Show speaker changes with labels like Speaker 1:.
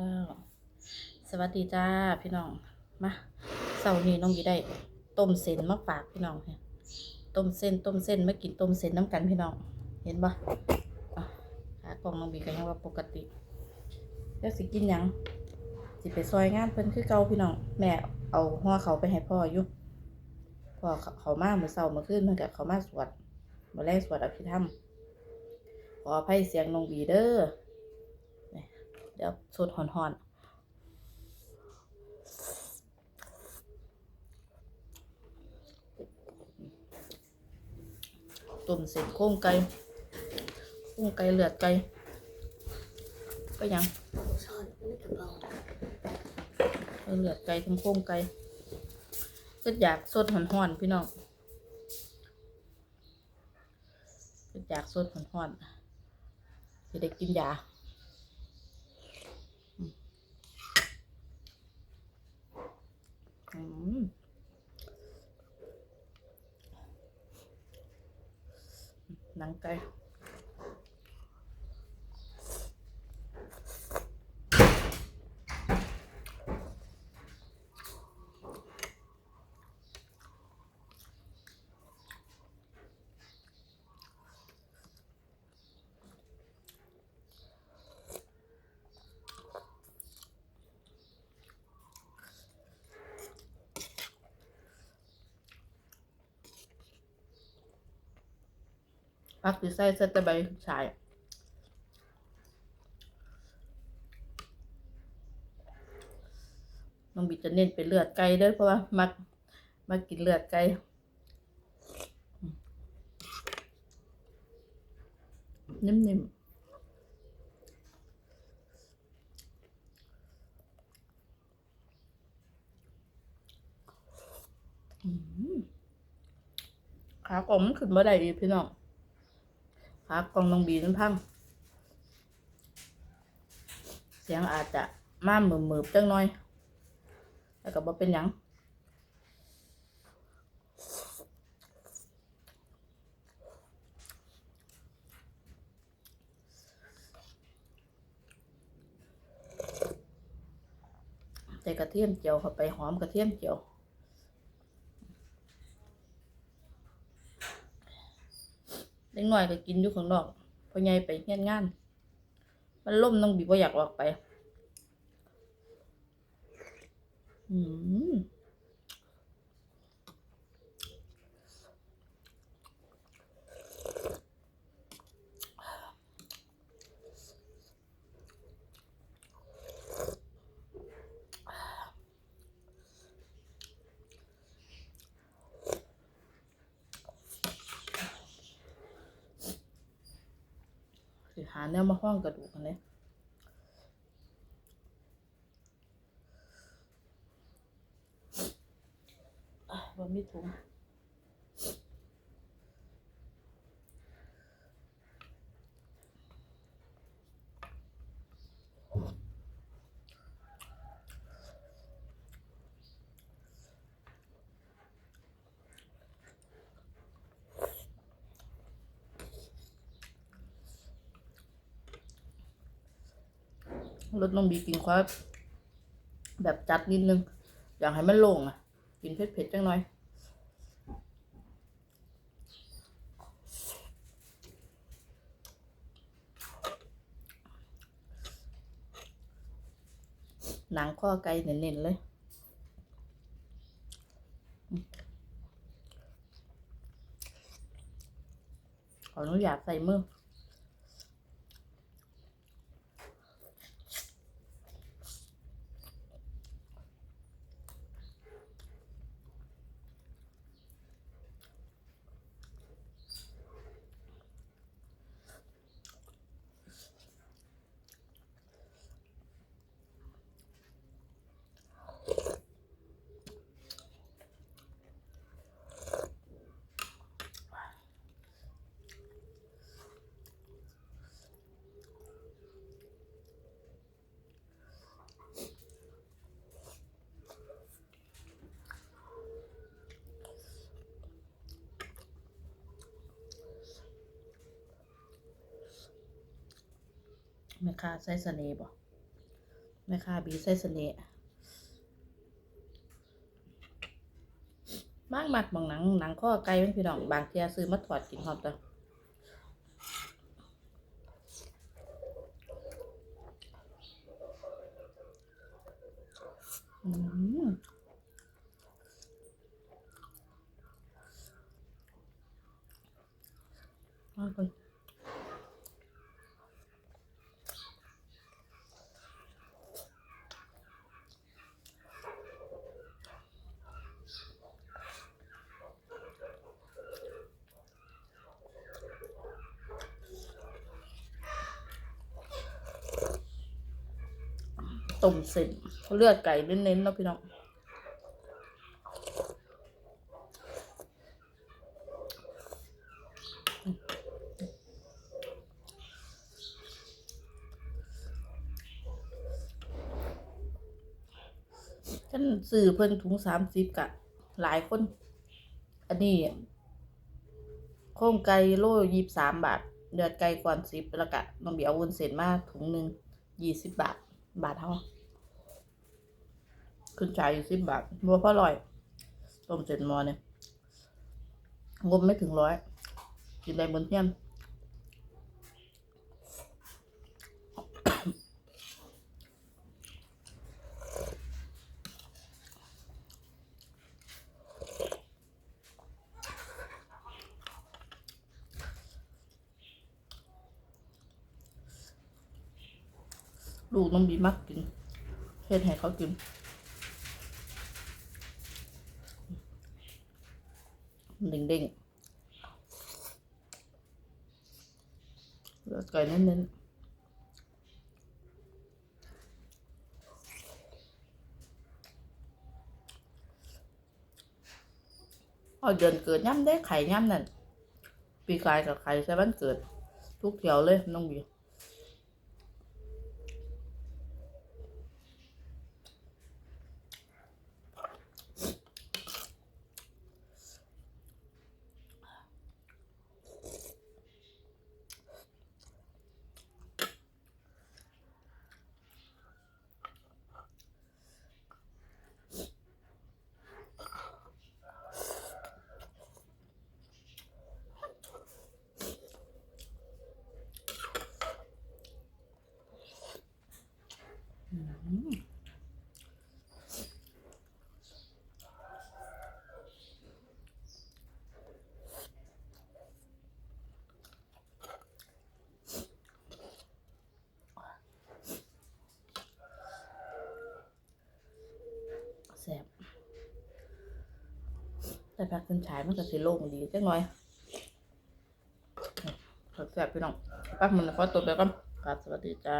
Speaker 1: ข้าว สวัสดีจ้าพี่น้อง มาเสาร์นี้น้องบีได้ ต้มเส้นมาฝากพี่น้องเนี่ยต้มเส้นต้มเส้นมากินต้มเส้นน้ำกันพี่น้อง เห็นปะอะหากล่องน้องบีก็ยังว่าปกติ แล้วสิกินยังสิไปซอยงานเพิ่นคือเก่าพี่น้อง แม่เอาห่อเขาไปให้พ่ออยู่พ่อเขาเขามาเมื่อเช้าเมื่อคืนเพิ่นก็เขามาสวดมาแรกสวดอภิธรรมขออภัยเสียงน้องบีเด้อ เดี๋ยวสดหอนๆตุ่มเสร็จโค้งไก่โค้งไก่เลือดไก่ก็ยัง
Speaker 2: เป๋า
Speaker 1: เอาเลือดไก่ทั้งโค้งไก่ก็อยากสดหอนๆพี่น้องก็อยากสดหอนๆจะได้กินยา อืม หนังไก่ พักที่ใส่เส้นตะไบชายน้องบิจะเน้นเป็นเลือดไก่ด้อเพราะว่ามักมักกินเลือดไก่นิ่มๆอืมขากลมขึ้นมาได้อีกพี่น้อง ขากล่องน้องบีนั่นพัง เสียงอาจจะมาเหมือบมือบๆจังหน่อย แล้วก็บ่เป็นหยังใส่กระเทียมเจียวเข้าไปหอมกระเทียมเจียว ล็กน้อยก็กินอยู่ข้างนอกพอใหญ่ไปเฮียนงาน มันล่มน้องบีบ่อยากออกไป อืม สิหาแนวมาห้องกระดูกกันเลยอ่ามีถุง รสน้องบีกินควาแบบจัดนิดนึง อยากให้มันโล่งอะ กินเผ็ดๆจังหน่อยหนังข้อไก่เน้นๆเลยอืมขออนุญาตใส่มือ แม่ค้าใส่เสน่ห์บ่แม่ค้าบีใส่เสน่มากมากบางหนังหนังข้อไก่เป็นพี่น้องบางเทียซื้อมาถอดกินหอมจ้ะอืมมากเลย ต้มเส้นเลือดไก่เน้นๆเนาะพี่น้องฉันซื้อเพิ่นถุงสามสิบกะ หลายคน อันนี้โครงไก่โลยี่สามบาท เดือดไก่ก่อนสิบแล้วกะน้องเบียเอาวุ้นเส้นมาถุงหนึ่งยี่สิบบาท บาทเท่าขึ้นชายสิบบาทบัวพ่อร่อย ต้มเส้นหมอเนี่ยงบไม่ถึงร้อยกินได้บนเที่ยง ลูกน้องบีมักกินเฮ็ดให้เขากินเด้งเด้งๆเลือดไก่เน้นๆเอาเดือนเกิดย่ำได้ไข่ย่ำนั่นปีกายกับไข่ใช่วันเกิด ทุกเที่ยวเลยน้องบี แซ่บแต่ผักขึ้นฉายมันก็สิโล่งดีจังหน่อยผักแซ่บพี่น้องปักมันขอตัวไปก่อนครับสวัสดีจ้า